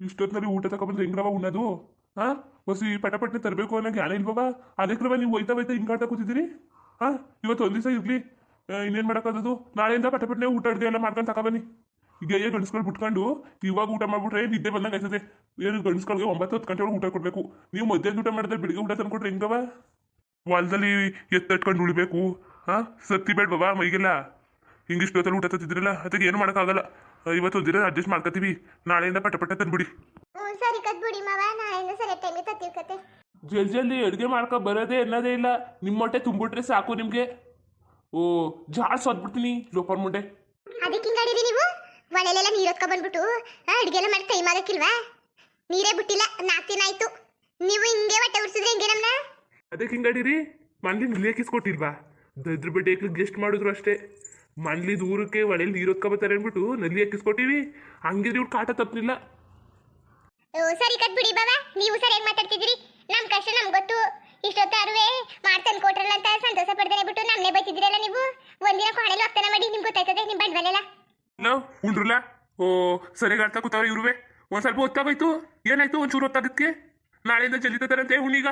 ಇಷ್ಟೊತ್ತಿನಲ್ಲಿ ಊಟ ತಗೊಬಂದ್ರೆ ಹೆಂಗ್ರವ ಉಣ್ಣದು? ಹಾ ಹೊಸಿ ಪಟಪಟ್ನೆ ತರಬೇಕು ಅನ್ನೋ ಜ್ಞಾನ ಇಲ್ವವ ರವ ನೀವು ಹೋಯ್ತಾ ಹೋಯ್ತಾ ಹಿಂಗಾಟ ಕೂತಿದ್ದೀರಿ? ಹಾ ಇವತ್ತು ಒಂದು ದಿವಸ ಇರ್ಲಿ. ಇನ್ನೇನ್ ಇನ್ನೇನ್ ಮಾಡಕ್ಕಾಗದು ನಾಳೆಯಿಂದ ಪಟಪಟ್ನೆ ಊಟ ಅಡುಗೆ ಎಲ್ಲ ಮಾಡ್ಕೊಂಡು ತಗೊಬನ್ನಿ. ಈಗ ಏ ಗಂಡಸ್ಗಳು ಬಿಟ್ಕೊಂಡು ಇವಾಗ ಊಟ ಮಾಡ್ಬಿಟ್ರೆ ನಿದ್ದೆ ಬಂದಂಗೆ ಆಯ್ತದೆ ಏನು ಗಂಡಸ್ಗಳಿಗೆ ಒಂಬತ್ತು ಹತ್ತು ಗಂಟೆ ಒಳಗೆ ಊಟ ಕೊಡಬೇಕು. ನೀವು ಮಧ್ಯಾಹ್ನ ಊಟ ಮಾಡಿದ್ರೆ ಬೆಳಿಗ್ಗೆ ಊಟ ತಂದ್ಕೊಟ್ರೆ ಹೆಂಗವ ಹೊಲದಲ್ಲಿ ಎತ್ತಟ್ಕೊಂಡು ಉಳಿಬೇಕು. ಹಾ ಸತ್ತಿ ಬಾಬಾ ಮೈಗೆಲ್ಲ? ಹಿಂಗಿಷ್ಟೊತ್ತಲ್ಲಿ ಊಟ ತತ್ತಿದ್ರಲ್ಲ ಅದಕ್ಕೆ ಏನು ಮಾಡೋಕ್ಕಾಗಲ್ಲ. ಇವತ್ತು ದಿನ ಅಡ್ಜಸ್ಟ್ ಮಾಡ್ಕೋತೀವಿ ನಾಳೆಯಿಂದ ಪಟ ಪಟ ತಂದ್ಬಿಡಿ. ಸರಿ ಕತ್ ಬಿಡಿ ಮಾವ. ನಾಳೆಯಿಂದ ಸರಿ ಟೈಮಿಗೆ ತತ್ತಿರ್ಕತೆ ಜಲ್ದಿ ಜಲ್ದಿ ಅಡುಗೆ ಮಾಡ್ಕೊ ಬರೋದೇ ಅನ್ನೋದೇ ಇಲ್ಲ. ನಿಮ್ಮ ಮೊಟ್ಟೆ ತುಂಬಿಟ್ರೆ ಸಾಕು ನಿಮಗೆ. ಓ ಜಾಡ್ ಸೋದ್ಬಿಡ್ತೀನಿ ಲೋಪರ್ ಮುಂಡೆ. ಅದಕ್ಕೆ ಹಿಂಗಾಡಿರಿ ನೀವು? ಒಲೆಲೆಲ್ಲ ನೀರು ಹೊತ್ಕೊ ಬಂದ್ಬಿಟ್ಟು ಅಡುಗೆ ಎಲ್ಲ ಮಾಡಿ ಟೈಮ್ ಆಗಕ್ಕಿಲ್ವಾ ನೀರೇ ಬಿಟ್ಟಿಲ್ಲ ನಾಲ್ಕು ದಿನ ಆಯ್ತು. ನೀವು ಹಿಂಗೆ ಹೊಟ್ಟೆ ಉರ್ಸಿದ್ರೆ ಹಿಂಗೆ ನಮ್ಮನ್ನ ಅದಕ್ಕೆ ಹಿಂಗಡೀರಿ ಮನ್ಲಿ ನಿಲ್ಲಿಯಾಕಿಸ್ಕೊಟ್ಟಿಲ್ವಾ ದದ್ರ ಬಡ್ಡೆ ಗೆಸ್ಟ್ ಮಾಡಿದ್ರು ಅಷ್ಟೇ. ಮನ್ಲಿ ದೂರಕ್ಕೆ ಒಳಲಿ ನೀರು ಹೊತ್ಕೊಬತ್ತಾರೆ ಅಂದ್ಬಿಟ್ಟು ನಲ್ಲಿ ಹಾಕಿಸ್ಕೊಟ್ಟಿವಿ ಹಂಗಿದ್ರೆ ಇವ್ರು ಕಾಟ ತಪ್ಪಲಿಲ್ಲ ಓ ಸರಿ ಕಟ್ ಬಿಡಿ ಬಾಬಾ ನೀವು ಸರಿಯಾಗಿ ಮಾತಾಡ್ತಿದ್ದೀರಿ. ನಮ್ಮ ಕಷ್ಟ ನಮ್ಗೆ ಗೊತ್ತು. ಇಷ್ಟೊತ್ತಾರುವೆ ಮಾಡ್ತಾನೆ ಕೊಟ್ರಲ್ಲ ಅಂತ ಸಂತೋಷ ಪಡ್ದೇನೆ ಬಿಟ್ಟು ನಮ್ಮನೆ ಬೈತಿದ್ದೀರಲ್ಲ ನೀವು? ಒಂದಿನ ಕೊನೆಲ್ಲ ಹೋಗ್ತಾನೆ ಮಾಡಿ ನಿಮ್ಗೆ ಗೊತ್ತಾಯ್ತದೆ ನಿಮ್ಮ ಬಂಡವಾಳ ನಾವು ಉಂಡ್ರಲ್ಲ ಓ ಸರಿಯಾಗಿ ಅರ್ಥ ಕೂತಾವ್ರೆ ಇರುವೆ ಒಂದ್ ಸ್ವಲ್ಪ ಹೊತ್ತಾಗೋಯ್ತು. ಏನಾಯ್ತು ಒಂಚೂರು ಹೊತ್ತಾಗಕ್ಕೆ? ನಾಳೆಯಿಂದ ಜಲ್ದಿ ತರಂತೆ ಹುಣ್ಣೀಗ.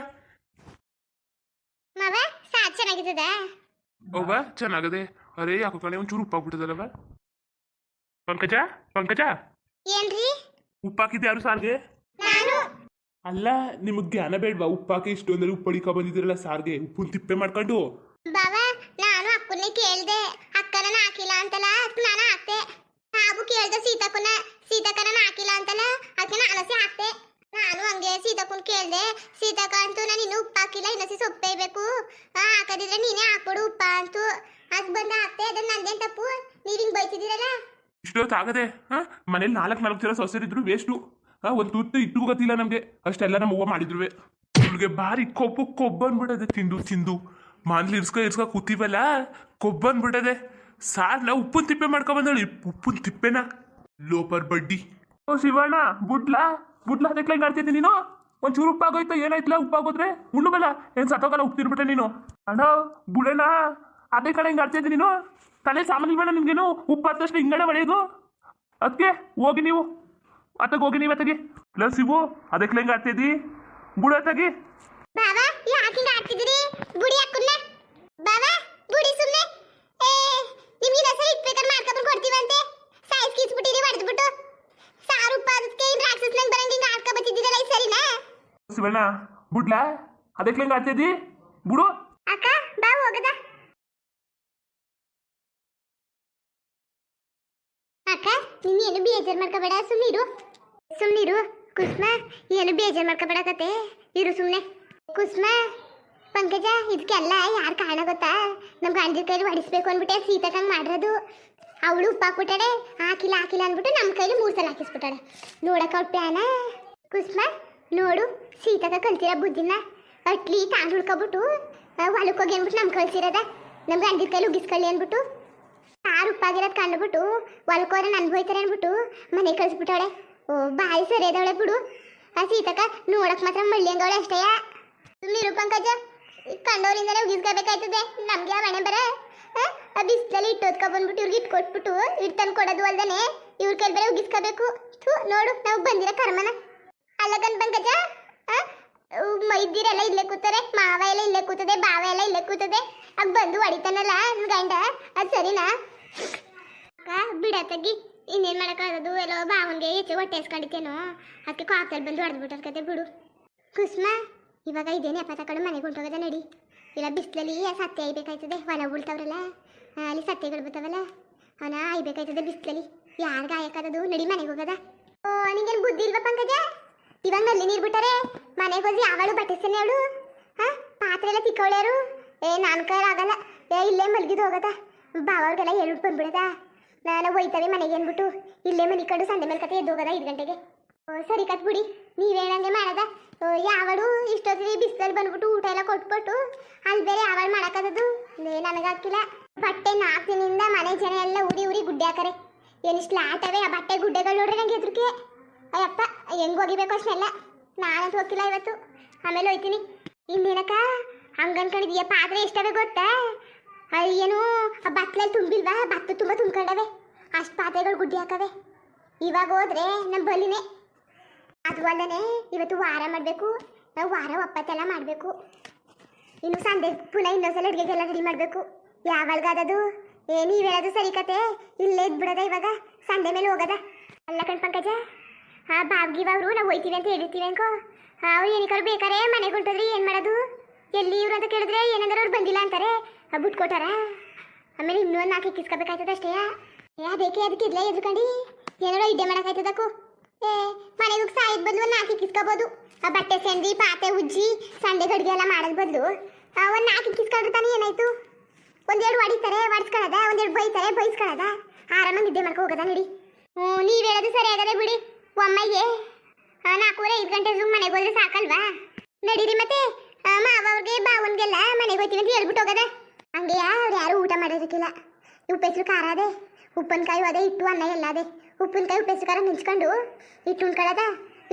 ಮಾವ ಸಾತ್ ಚೆನ್ನಾಗಿರ್ತದ ಅವ್ವ ಚೆನ್ನಾಗದೆ. ಅರೇ ಯಾಕೋ ಕಣೆ ಒಂಚೂರು ಉಪ್ಪಾಗ್ಬಿಟ್ಟದಲ್ಲವ? ಪಂಕಜ ಪಂಕಜ? ಏನ್ರಿ? ಉಪ್ಪಾಕಿದ್ದೆ ಯಾರು ಸಾರ್ಗೆ? ನಾನು. ಅಲ್ಲ ನಿಮಗೆ ಜ್ಞಾನ ಬೇಡ್ವಾ? ಉಪ್ಪಾಕಿ ಇಷ್ಟೊಂದಲ್ಲಿ ಉಪ್ಪಳಿಕ ಬಂದಿದ್ರಲ್ಲ ಸಾರ್ಗೆ ಉಪ್ಪುನ್ ತಿಪ್ಪೆ ಮಾಡ್ಕೊಂಡು? ಬಾಬಾ ನಾನು ಅಕ್ಕನ್ನೇ ಕೇಳ್ದೆ. ಅಕ್ಕನ ಹಾಕಿಲ್ಲ ಅಂತಲ್ಲ ನಾನು ಕೇಳ್ದೆ ಸೀತಾಕುನ, ಸೀತಾಕನ ಹಾಕಿಲ್ಲ ಅಂತಲ್ಲ? ಅದಕ್ಕೆ ಅಲಸಿ ಹಾಕ್ತೆ. ನಾನು ಹಂಗೆ ಸೀತಾಕುನ್ ಕೇಳ್ದೆ, ಸೀತಾಕ ಅಂತೂ ನಾನು ಇನ್ನೂ ಉಪ್ಪು ಹಾಕಿಲ್ಲ ಇನ್ನಸಿ ಸೊಪ್ಪೇ ಬೇಕು. ಹಾಕದಿದ್ರೆ ನೀನೇ ಹಾಕ್ಬಿಡು ಉಪ್ಪ ಅಂತು. ಅದ್ ಬಂದ ಹಾಕ್ತೆ ಅದನ್ನ ನಂದೇನ್ ತಪ್ಪು? ನೀವ್ ಹಿಂಗ್ ಬೈತಿದ್ದೀರಲ್ಲ? ಇಷ್ಟೊತ್ತು ಆಗದೆ ಹಾ? ಮನೇಲಿ ನಾಲ್ಕು ನಾಲ್ಕು ಜನ ಸೊಸೆರಿದ್ರು ವೇಸ್ಟು. ಹಾ, ಒಂದು ತುತ್ತು ಇಟ್ಟು ಗೊತ್ತಿಲ್ಲ ನಮಗೆ. ಅಷ್ಟೆಲ್ಲ ನಮ್ಮ ಹೂವು ಮಾಡಿದ್ರು ಇವ್ಳಿಗೆ ಭಾರಿ ಕೊಬ್ಬು, ಕೊಬ್ಬನ್ಬಿಡದೆ ತಿಂದು ತಿಂದು. ಮಾನ್ಲಿ ಇರ್ಸ್ಕೊ ಇರ್ಸ್ಕೊ ಕೂತಿವಲ್ಲ? ಕೊಬ್ಬನ್ಬಿಡದೆ. ಸಾರ್ನ ಉಪ್ಪುನ್ ತಿಪ್ಪೆ ಮಾಡ್ಕೊಂಬಂದಳಿ ಉಪ್ಪು ತಿಪ್ಪೆನ? ಲೋಪರ್ ಬಡ್ಡಿ. ಓ ಶಿವಣ್ಣ, ಬುಡ್ಲಾ? ಬುಡ್ಲಾ ಅದಕ್ಕೆ ಆಡ್ತಿದ್ದೆ ನೀನು? ಒಂಚೂರು ಉಪ್ಪಾಗೋಯ್ತು ಏನಾಯ್ತಲ್ಲ ಉಪ್ಪಾಗೋದ್ರೆ? ಉಣ್ಣುಬಲ್ಲ ಏನ್ ಸತ್ತೋಗಲ್ಲ, ಉಪ್ಪು ತಿರ್ಬಿಟ್ಟೆ ನೀನು. ಅಣ್ಣ ಬುಡಣ್ಣ ಅದೇ ಕಡೆ ಹೆಂಗ್ ಆಡ್ತಿದ್ದೆ ನೀನು? ತಲೆ ಸಾಮಾನ್ಯ ಬೇಡ ನಿಮ್ಗೇನು? ಉಪ್ಪು ಆದ ತಕ್ಷಣ ಹಿಂಗಡೆ ಹೊಡೆಯೋದು ಅದಕ್ಕೆ ಹೋಗಿ ನೀವು. ಅತ್ತಗೆ ಹೋಗಿ ನೀವು ಪ್ಲಸ್ ಇವು ಅದಕ್ಕೆ ಹೆಂಗೆ ಆಡ್ತಿದ್ದಿ? ಬುಡ ಅತ್ತಗಿ ಬಾಬಾ ಯಾಕೆ ಹಿಂಗ ಆಡ್ತಿದ್ದೀರಿ ಬುಡಿ ಹಾಕುನ್ನ ಬಾಬಾ ಬುಡಿ ಸುಮ್ನೆ ಏ ನಿಮ್ಗೆ ಹೆಸರು ಇಟ್ಬೇಕಾದ್ರೆ ಮಾಡ್ಕೊಂಡ್ ಕೊಡ್ತೀವಂತೆ ಸೈಜ್ ಕೀಸ್ಬಿಟ್ಟಿರಿ ಹೊಡೆದ್ಬಿಟ್ಟು ಸಾರು ಉಪ್ಪ ಅದಕ್ಕೆ ಇನ್ ರಾಕ್ಷಸ್ ನಂಗೆ ಬರಂಗ ಹಿಂಗ ಆಡ್ಕೊ ಬತ್ತಿದ್ದೀರಲ್ಲ ಈ ಸರಿನಾ ಶಿವಣ್ಣ ಬುಡ್ಲಾ, ಅದಕ್ಕೆ ಹೆಂಗ್ ಆಡ್ತಿದ್ದಿ? ಬುಡು. ಅಕ್ಕ, ಬಾ ಹೋಗದ. ಅಕ್ಕ ನೀನ್ ಏನು ಬೇಜಾರ್ ಮಾಡ್ಕೋಬೇಡ? ಸುಮ್ನಿರು. ಸುಮ್ಮನಿರು ಕುಸ್ಮ ಏನು ಬೇಜಾರ್ ಮಾಡ್ಕೋಬೇಡಕತ್ತೆ ಇರು ಸುಮ್ಮನೆ ಕುಸ್ಮ, ಪಂಕಜ ಇದಕ್ಕೆಲ್ಲ ಯಾರು ಕಾರಣ ಗೊತ್ತಾ? ನಮ್ಮ ಗಂಡನ ಕೈಲಿ ಹೊಡಿಸ್ಬೇಕು ಅಂದ್ಬಿಟ್ಟೆ ಸೀತಕಂಗೆ ಮಾಡಿರೋದು. ಅವಳು ಉಪ್ಪು ಹಾಕ್ಬಿಟ್ಟಾಳೆ. ಹಾಕಿಲ್ಲ ಹಾಕಿಲ್ಲ ಅಂದ್ಬಿಟ್ಟು ನಮ್ಮ ಕೈಲಿ ಮೂರು ಸಲ ಹಾಕಿಸ್ಬಿಟ್ಟಾಳೆ. ನೋಡಕ್ಕ ಅವ್ರ ಪ್ಯಾನ ಕುಸ್ಮ ನೋಡು, ಸೀತಾಗ ಕಲ್ಸಿರ ಬುದ್ಧಿನ. ಅಟ್ಲಿ ತಾಂಡ್ ಹುಡ್ಕೊಬಿಟ್ಟು ಹೊಲಕ್ಕೆ ಹೋಗಿ ಅಂದ್ಬಿಟ್ಟು ನಮ್ ಕಳ್ಸಿರೋದ. ನಮ್ಗೆ ಗಂಡನ ಕೈಲಿ ಉಗಿಸ್ಕೊಳ್ಳಿ ಅಂದ್ಬಿಟ್ಟು. ಸಾರು ಉಪ್ಪಾಗಿರೋದು ಕಂಡುಬಿಟ್ಟು ಹೊಲಕ್ಕೆ ನನ್ಗೆ ಹೋಯ್ತಾರೆ ಅಂದ್ಬಿಟ್ಟು ಮನೆ ಕಳಿಸ್ಬಿಟ್ಟವಳೆ. ಓ, ಬಾಯಿ ಸರಿಯದವಳೆ ಬಿಡು. ಆ, ಸೀತಕ್ಕ ನೋಡಕ್ ಮಾತ್ರ ಮಳ್ಳಿ ಅಷ್ಟೇ. ಸುಮ್ಮನಿರು ಪಂಕಜ. ಕಂಡವರಿಂದಲೇ ಉಗಿಸ್ಕೋಬೇಕಾಯ್ತದೆ. ನಮ್ಗೆ ಆ ಮನೆ ಬರ ಬಿಸಿಲಲ್ಲಿ ಇಟ್ಟೋದ್ಕೊ ಬಂದ್ಬಿಟ್ಟು ಇವ್ರಿಗೆ ಇಟ್ಕೊಟ್ಬಿಟ್ಟು ಇಟ್ಟು ತಂದು ಕೊಡೋದು ಅಲ್ದೇ ಇವ್ರ ಕೈ ಬೇರೆ ಉಗಿಸ್ಕೋಬೇಕು. ಥೂ, ನೋಡು, ನಾವು ಬಂದಿರೋ ಕರ್ಮನ. ಅಲ್ಲಗನ್ ಪಂಕಜ? ಇದ್ದೀರೆಲ್ಲ ಇಲ್ಲೇ ಕೂತಾರೆ, ಮಾವ ಎಲ್ಲ ಇಲ್ಲೇ ಕೂತದೆ, ಬಾವ ಎಲ್ಲ ಇಲ್ಲೇ ಕೂತದೆ. ಅಗ್ ಬಂದು ಹೊಡಿತಾನಲ್ಲ ಗಂಡ. ಅದು ಸರಿನಾ? ಬಿಡ ತಗ್ಗಿ. ಇನ್ನೇನ್ ಮಾಡಕ್ಕಾಗದು ಎಲ್ಲೋ ಬಾವನ್ಗೆ ಹೆಚ್ಚು ಹೊಟ್ಟೆ ಎಸ್ಕೊಂಡಿತ್ತೇನೋ ಅದಕ್ಕೆ ಕಾಕಲ್ಲಿ ಬಂದು ಹೊಡೆದ್ಬಿಟ್ಟಾರ ಕತೆ ಬಿಡು. ಕುಸ್ಮ, ಇವಾಗ ಇದೇನೆ ಅಪ್ಪ ತಕೊಂಡು ಮನೆಗೆ ಹೊಂಟೋಗದ ನಡಿ. ಇಲ್ಲ, ಬಿಸಿಲಲ್ಲಿ ಸತ್ಯ ಐಬೇಕಾಯ್ತದೆ ಹೊಲ ಉಳ್ತಾವ್ರಲ್ಲ. ಅಲ್ಲಿ ಸತ್ಯಗಳು ಬರ್ತಾವಲ್ಲ ಅವನ ಐಬೇಕಾಯ್ತದೆ ಬಿಸಿಲಲ್ಲಿ. ಯಾರು ಗಾಯಕ್ಕಾದದು ನಡಿ ಮನೆಗೆ ಹೋಗದ. ಓ, ನಿಂಗೇನು ಬುದ್ಧಿ ಇಲ್ವಾ ಪಂಕಜ? ಇವಾಗ ನಲ್ಲಿ ನೀರು ಬಿಟ್ಟರೆ? ಮನೆಗೆ ಹೋಗಿ ಅವಳು ಬಟ್ಟಿಸ್ತೇನೆ ಅವಳು ಹಾ? ಪಾತ್ರೆ ಎಲ್ಲ ತಿಕ್ಕವಳ್ಯಾರು ಏ ನಾನು ಆಗಲ್ಲ. ಏ ಇಲ್ಲೇ ಮಲಗಿದ್ದು ಹೋಗದ. ಬಾವವ್ರಿಗೆಲ್ಲ ಹೇಳ್ಬಿಟ್ಟು ಬಂದ್ಬಿಡದ. ನಾನು ಹೋಯ್ತವೆ ಮನೆಗೆ ಅಂದ್ಬಿಟ್ಟು. ಇಲ್ಲೇ ಮನೆ ಕಡು ಸಂಡೆ ಮೇಲೆ ಕತೆ ಎದ್ದು ಹೋಗದ ಐದು ಗಂಟೆಗೆ. ಓ, ಸರಿ ಕತ್ ಬಿಡಿ. ನೀವೇನಂಗೆ ಮಾಡದ? ಓ, ಯಾವಳು ಇಷ್ಟೊತ್ತಿಗೆ ಬಿಸಿಲಲ್ಲಿ ಬಂದ್ಬಿಟ್ಟು ಊಟ ಎಲ್ಲ ಕೊಟ್ಬಿಟ್ಟು ಅಲ್ಲಿ ಬೇರೆ ಯಾವಳು ಮಾಡಕ್ಕದದು ನನಗಾಕಿಲ್ಲ ಬಟ್ಟೆ ನಾಲ್ಕು ದಿನದಿಂದ ಮನೆ ಜನ ಎಲ್ಲ ಉರಿ ಉರಿ ಗುಡ್ಡೆ ಹಾಕರೆ. ಏನಿಷ್ಟು ಲಾಟವೆ ಆ ಬಟ್ಟೆ ಗುಡ್ಡೆಗಳು ನೋಡ್ರಿ ನಂಗೆ ಹೆದ್ರಿಕೆ ಅಯ್ಯಪ್ಪ, ಹೆಂಗ್ ಹೋಗಿಬೇಕು ಅಷ್ಟೆಲ್ಲ? ನಾನಂತೂ ಹೋಗಿಲ್ಲ ಇವತ್ತು. ಆಮೇಲೆ ಹೋಯ್ತೀನಿ. ಇನ್ನೇನಕ್ಕ ಹಂಗ ಅನ್ಕೊಂಡಿದ್ಯಪ್ಪ ಪಾತ್ರೆ ಎಷ್ಟವೆ ಗೊತ್ತಾ? ಏನು, ಆ ಬಟ್ಲಲ್ಲಿ ತುಂಬಿಲ್ವಾ? ಭತ್ತ ತುಂಬ ತುಂಬ್ಕೊಂಡವೆ. ಅಷ್ಟು ಪಾತ್ರೆಗಳು ಗುಡ್ಡಿ ಹಾಕವೆ. ಇವಾಗ ಹೋದ್ರೆ ನಮ್ಮ ಬಲಿನೇ. ಅದು ಅಲ್ಲದೆ ಇವತ್ತು ವಾರ ಮಾಡಬೇಕು. ನಾವು ವಾರ ಒಪ್ಪತ್ತೆಲ್ಲ ಮಾಡಬೇಕು. ಇನ್ನು ಸಂಡೆ ಪುನಃ ಇನ್ನೊಂದ್ಸಲ ಅಡುಗೆಗೆಲ್ಲ ರೆಡಿ ಮಾಡಬೇಕು. ಯಾವಾಗದದು ಏ, ನೀವು ಹೇಳೋದು ಸರಿ ಕತೆ. ಇಲ್ಲೇ ಇದ್ಬಿಡದ ಇವಾಗ? ಸಂಡೆ ಮೇಲೆ ಹೋಗದ? ಅಲ್ಲ ಕಣ್ ಪಂಕಜ. ಹಾ, ಬಾಬ್ಗಿವ ಅವರು, ನಾವು ಹೋಯ್ತೀವಿ ಅಂತ ಹೇಳಿರ್ತೀವಿ ಅನ್ಕೋ ಅವ್ರು ಏನಕ್ಕಾರು ಬೇಕಾರೆ ಮನೆಗೆ ಹೊಂಟೋದ್ರಿ ಏನು ಮಾಡೋದು? ಎಲ್ಲಿ ಇವ್ರು ಅಂತ ಕೇಳಿದ್ರೆ ಏನಂದ್ರೆ ಅವ್ರು ಬಂದಿಲ್ಲ ಅಂತಾರೆ. ಬಿಟ್ಟು ಕೊಟ್ಟಾರ ಆಮೇಲೆ ಇನ್ನೂ ಒಂದು ನಾಲ್ಕು ಕಿಸ್ಕೋಬೇಕಾಯ್ತದ ಅಷ್ಟೇ. ಏ, ಅದಕ್ಕೆ ಅದಕ್ಕೆ ಇರ್ಲೇ ಎದ್ಕೊಂಡು ಏನಾರೋ ಇಡ್ಡೆ ಮಾಡೋಕ್ಕಾಯ್ತದಕ್ಕು ಏ, ಮನೆಗೆ ಹೋಗಿ ಸಾಯದ ಬದಲು ಒಂದು ನಾಲ್ಕು ಇಕ್ಕಿಸ್ಕೋಬೋದು ಆ, ಬಟ್ಟೆ ಸೆಂದಿ ಪಾತೆ ಉಜ್ಜಿ, ಸಂಡೆ ಗಡಿಗೆ ಎಲ್ಲ ಮಾಡೋದು ಬದಲು. ಒಂದು ನಾಲ್ಕು ಇಕ್ಕಿಸ್ಕೊಂಡ್ರೆ ತಾನೇ ಏನಾಯ್ತು? ಒಂದೆರಡು ಹೊಡಿತಾರೆ ಹೊಡ್ಸ್ಕೊಳ್ಳೋದ ಒಂದೆರಡು ಬೈತಾರೆ ಬೈಸ್ಕೊಳ್ಳೋದ ಆರಾಮಾಗಿ ನಿದ್ದೆ ಮಾಡ್ಕೊ ಹೋಗೋದ ನೋಡಿ. ಹ್ಞೂ ನೀವು ಹೇಳೋದು ಸರಿ ಆಗದೆ ಬಿಡಿ. ಒಮ್ಮೆಗೆ ನಾಲ್ಕೂವರೆ ಐದು ಗಂಟೆ ಮನೆಗೆ ಹೋದ್ರೆ ಸಾಕಲ್ವಾ? ನಡೀರಿ ಮತ್ತೆ. ಮಾವ ಅವ್ರಿಗೆ, ಬಾವನ್ಗೆಲ್ಲ ಮನೆಗೆ ಹೋಗ್ತೀವಿ ಅಂತ ಹೇಳ್ಬಿಟ್ಟು ಹೋಗದೆ. ಹಂಗೆಯ ಅವ್ರು ಯಾರು ಊಟ ಮಾಡೋದಕ್ಕಿಲ್ಲ. ಉಪ್ಪೆಸರು ಖಾರ ಅದೇ. ಉಪ್ಪಿನಕಾಯಿ ಅದೇ, ಇಟ್ಟು ಅನ್ನ ಎಲ್ಲ ಅದೇ. ಉಪ್ಪಿನಕಾಯಿ ಉಪ್ಪೆಸರು ಖಾರ ನಿಂಚ್ಕೊಂಡು ಇಟ್ಟು ಉಣ್ಕೊಳ್ಳೋದ?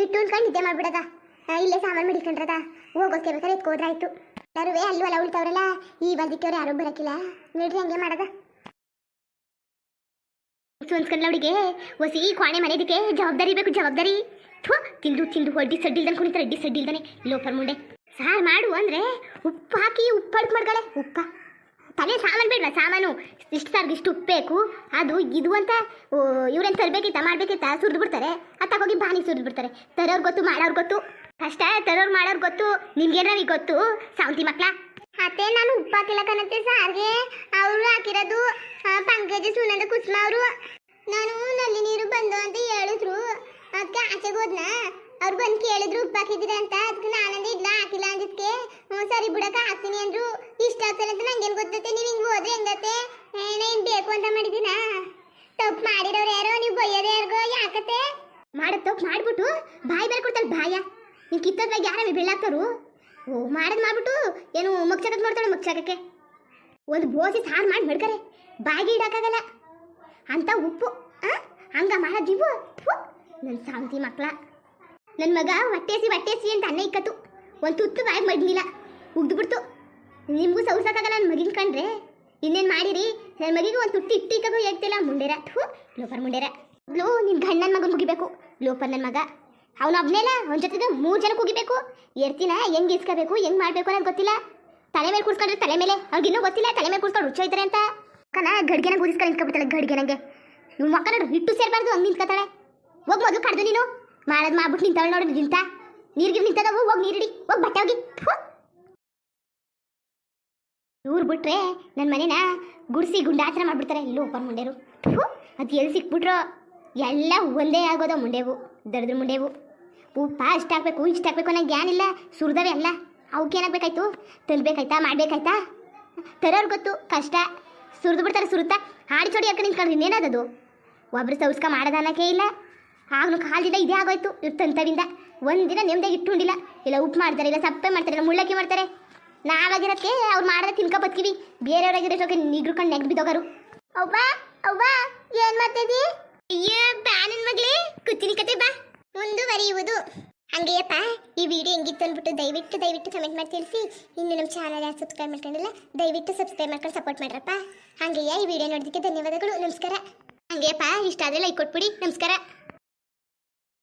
ಇಟ್ಟು ಉಣ್ಕೊಂಡು ನಿದ್ದೆ ಮಾಡ್ಬಿಡದ? ಇಲ್ಲೇ ಸಾಮಾನು ಮಡಿಕೊಂಡ್ರದ ಹೋಗೋಕೆ ಬೇಕಾದ್ರೆ ಎತ್ಕೋದ್ರಾಯ್ತು ಯಾರುವೆ ಅಲ್ಲೂ ಅಲ್ಲ ಉಳ್ತವ್ರಲ್ಲ, ಈ ಬಂದಿಕ್ಕವ್ರು ಯಾರೂ ಬರಕಿಲ್ಲ ನಡ್ರಿ, ಹಂಗೆ ಮಾಡದ? ಸುನ್ಸ್ಕಂಡ್ಲ ಅವಳಿಗೆ ಹೊಸಿ ಕೋಣೆ ಮನೆದಕ್ಕೆ ಜವಾಬ್ದಾರಿ ಬೇಕು, ಜವಾಬ್ದಾರಿ. ಥು, ತಿಂದು ತಿಂದು ಅಡ್ಡಿ ಸಡ್ಡಿಲ್ದನ್ ಕುಣಿತಾರೆ ಅಡ್ಡಿ ಸಡ್ಡಿಲ್ದಾನೆ. ಲೋಪರ್ ಮುಂಡೆ. ಸಾರು ಮಾಡು ಅಂದ್ರೆ ಉಪ್ಪು ಹಾಕಿ ಉಪ್ಪು ಅಡ್ಕ ಮಾಡ್ಗಳೆ ಉಪ್ಪ. ತಲೆ ಸಾಮಾನು ಬೇಡವಾ, ಸಾಮಾನು? ಇಷ್ಟು ಸಾರ್ಗೆ ಇಷ್ಟು ಉಪ್ಪು ಬೇಕು. ಅದು, ಇದು ಅಂತ ಇವ್ರೇನು ತರಬೇಕಿತ್ತ, ಮಾಡ್ಬೇಕಿತ್ತ, ಸುರಿದು ಬಿಡ್ತಾರೆ. ಅತ್ತಾಗೋಗಿ ತಗೋಗಿ ಬಾನಿ ಸುರಿದು ಬಿಡ್ತಾರೆ. ತರೋರ್ ಗೊತ್ತು, ಮಾಡೋರ್ ಗೊತ್ತು. ಕಷ್ಟ, ತರೋರು ಮಾಡೋರ್ ಗೊತ್ತು. ನಿಮ್ಗೇನಾರಿ ಗೊತ್ತು? ಸಾವಂತಿ ಮಕ್ಳ? ಅತ್ತೆ, ನಾನು ಉಪ್ಪು ಹಾಕಿಲ್ಲ ಕಣತ್ತೆ ಸಾರ್ಗೆ. ಅವರು ಹಾಕಿರೋದು ಪಂಕಜ, ಸುನಂದ, ಕುಸುಮ ಅವರು. ನಾನು ನಲ್ಲಿ ನೀರು ಬಂದು ಅಂತ ಹೇಳಿದ್ರು. ಅದಕ್ಕೆ ಆಚೆಗೆ ಹೋದ್ನ. ಅವ್ರು ಬಂದು ಕೇಳಿದ್ರು ಉಪ್ಪು ಅಂತ. ಅದಕ್ಕೆ ನಾನಂದ್ರೆ ಇಲ್ಲ, ಹಾಕಿಲ್ಲ ಅಂದಿದ್ಕೆ. ಸರಿ ಬಿಡಕ್ಕ, ಹಾಕ್ತೀನಿ ಅಂದ್ರು. ಇಷ್ಟ ಆಗ್ತಲ್ಲ ಅಂತ ನಂಗೇನು ಗೊತ್ತೈತೆ ನೀವು ಹಿಂಗೆ ಹೋದ್ರೆ ಹೆಂಗತ್ತೆ? ಏನೇನು ಬೇಕು ಅಂತ ಮಾಡಿದ್ದೀನ? ತಪ್ಪು ಮಾಡಿರೋರು ಯಾರೋ, ನೀವು ಬೈಯೋದು ಯಾರಿಗೋ, ಯಾಕತ್ತೆ? ಮಾಡೋ, ತಪ್ಪು ಮಾಡಿಬಿಟ್ಟು ಬಾಯಿ ಬೇರೆ ಕೊಡ್ತಲ್ಲ ಬಾಯ. ನೀವು ಕಿತ್ತದ ಬಗ್ಗೆ ಯಾರೇ ಓ ಮಾಡೋದು ಮಾಡ್ಬಿಟ್ಟು ಏನು ಮುಗ್ಸಕಕ್ಕೆ ನೋಡ್ತಾಳೆ ಮುಗ್ಸಕಕ್ಕೆ? ಒಂದು ಬೋಸಿ ಸಾರು ಮಾಡಿ ಮಡ್ಕರೆ. ಬಾಯಿಗೆ ಇಡಕ್ಕಾಗಲ್ಲ. ಅಂತ ಉಪ್ಪು? ಹಂಗ ಮಾಡೋದಿವು ನನ್ನ ಸಾಂತಿ ಮಕ್ಳ. ನನ್ನ ಮಗ ಹೊಟ್ಟೆಸಿ ಹೊಟ್ಟೆಸಿ ಅಂತ ಅನ್ನ ಇಕ್ಕತ್ತು. ಒಂದು ತುತ್ತು ಬಾಯಿಗೆ ಮಡ್ಲಿಲ್ಲ ಉಗ್ದು ನಿಮಗೂ ಸೌಸಕ್ಕಾಗಲ್ಲ ನನ್ನ ಮಗಿನ ಕಂಡ್ರೆ? ಇನ್ನೇನು ಮಾಡಿರಿ? ನನ್ನ ಮಗಿಗೆ ಒಂದು ತುಟ್ಟಿ ಇಟ್ಟಿಕ್ಕಾಗೂ ಹೇಳ್ತಿಲ್ಲ ಮುಂಡೇರ. ಥೂ ಲೋಪರ್ ಮುಂಡೇರ. ಲೋ ನಿನ್ನ ಗಂಡನ ಮಗ ಮುಗಿಬೇಕು. ಲೋಪರ್ ನನ್ನ ಮಗ. ಅವನು ಒಬ್ನೇನ ಅವನ ಜೊತೆಗೆ ಮೂರು ಜನಕ್ಕೆ ಹೋಗಿಬೇಕು. ಎರ್ತಿನ ಹೆಂಗ್ ಇಸ್ಕೋಬೇಕು, ಹೆಂಗ್ ಮಾಡಬೇಕು ಅನ್ನೋದು ಗೊತ್ತಿಲ್ಲ. ತಲೆ ಮೇಲೆ ಕೂರ್ಸ್ಕೊಂಡ್ರೆ ತಲೆ ಮೇಲೆ. ಅವ್ರಿಗಿನ್ನೂ ಗೊತ್ತಿಲ್ಲ, ತಲೆ ಮೇಲೆ ಕೂರ್ಸ್ಕೊಂಡು ಹುಚ್ಚ ಇದ್ರೆ ಅಂತ. ಕಣ ಗಡ್ಗೆನ ಕೂರಿಸ್ಕೊಂಡು ನಿಂತ್ಕೊಬಿಡ್ತಾಳೆ ಗಡ್ಗೆ ನಂಗೆ. ಇವ್ ಮಕ್ಕ ಹಿಟ್ಟು ಸೇರ್ಬಾರ್ದು, ಹಂಗೆ ನಿಂತ್ಕೊತಾಳೆ. ಹೋಗ್ ಮೊದಲು ಕಡ್ದು ನೀನು. ಮಾಡೋದು ಮಾಡ್ಬಿಟ್ಟು ನಿಂತಾಳೆ ನೋಡು ನಿಂತ. ನೀರ್ಗಿರ್ ನಿಂತದವು, ಹೋಗಿ ನೀರಿಡಿ ಹೋಗಿ ಬಟ್ಟೆ ಹೋಗಿ ಇವ್ರು ಬಿಟ್ರೆ ನನ್ನ ಮನೇನ ಗುಡಿಸಿ ಗುಂಡಾಚರ ಮಾಡಿಬಿಡ್ತಾರೆ. ಇಲ್ಲೂ ಓಪನ್ ಮುಂಡೆರು. ಅದು ಎಲ್ಲಿ ಸಿಕ್ಬಿಟ್ರು, ಎಲ್ಲ ಒಂದೇ ಆಗೋದು ಮುಂಡೆವು ದಡದ್ರ ಮುಂಡೆವು. ಉಪ್ಪ ಇಷ್ಟ ಆಗಬೇಕು, ಇಷ್ಟ ಹಾಕ್ಬೇಕು ಅನ್ನೋ ಜ್ಞಾನ ಇಲ್ಲ. ಸುರಿದವೆ ಅಲ್ಲ. ಅವಕ್ಕೆ ತಲ್ಬೇಕಾಯ್ತಾ, ಮಾಡಬೇಕಾಯ್ತಾ? ತರೋರು ಗೊತ್ತು, ಕಷ್ಟ. ಸುರಿದು ಬಿಡ್ತಾರೆ, ಸುರುತ್ತಾ. ಹಾಡಿ ಚೋಡಿ ಹಾಕಿ ನಿಂತ್ಕೊಂಡ್ರಿ ಇನ್ನೇನದದು ಒಬ್ರು ಸೌಸ್ಕ ಮಾಡೋದು ಅನ್ನೋಕೆ ಇಲ್ಲ. ಆಗ್ಲೂ ಕಾಲದಿಂದ ಇದೇ ಆಗೋಯ್ತು ಇವ್ರು ತಂತವಿಂದ ಒಂದಿನ ನೆಮ್ಮದಿಯಾಗಿ ಇಟ್ಟುಕೊಂಡಿಲ್ಲ ಇಲ್ಲ, ಉಪ್ಪು ಮಾಡ್ತಾರೆ, ಇಲ್ಲ, ಸಪ್ಪೆ ಮಾಡ್ತಾರೆ, ಇಲ್ಲ, ಮುಳ್ಳಕ್ಕಿ ಮಾಡ್ತಾರೆ. ನಾವಾಗಿರತ್ತೆ ಅವ್ರು ಮಾಡಿದ್ರೆ ತಿನ್ಕೊ ಬದುಕಿವಿ. ಬೇರೆಯವ್ರಾಗಿರೋಕೆ ನಿಗ್ರುಕೊಂಡು ನೆಗ್ ಬಿದ್ದೋಗಾರು. ಅವ್ವ ಅವ್ವ, ಏನ್ ಮಾಡ್ತಿದ್ದೀ? ಅಯ್ಯ ಬ್ಯಾನಿನ ನನ್ ಮಗ್ಳೇ. ಕುತ್ತಿನಿ ಕತೆ, ಬಾ. ಮುಂದುವರಿಯುವುದು. ಹಂಗೆಯಪ್ಪ, ಈ ವಿಡಿಯೋ ಹೆಂಗಿತ್ತು ಅಂದ್ಬಿಟ್ಟು ದಯವಿಟ್ಟು ದಯವಿಟ್ಟು ಕಮೆಂಟ್ ಮಾಡಿ ತಿಳಿಸಿ. ಇನ್ನು ನಮ್ಮ ಚಾನಲ್ ಯಾರು ಸಬ್ಸ್ಕ್ರೈಬ್ ಮಾಡ್ಕೊಂಡಿಲ್ಲ, ದಯವಿಟ್ಟು ಸಬ್ಸ್ಕ್ರೈಬ್ ಮಾಡ್ಕೊಂಡು ಸಪೋರ್ಟ್ ಮಾಡ್ರಪ್ಪ. ಹಂಗೆಯಾ ಈ ವಿಡಿಯೋ ನೋಡೋದಕ್ಕೆ ಧನ್ಯವಾದಗಳು. ನಮಸ್ಕಾರ. ಹಂಗೆಯಪ್ಪ, ಇಷ್ಟ ಆದರೆ ಲೈಕ್ ಕೊಟ್ಬಿಡಿ. ನಮಸ್ಕಾರ.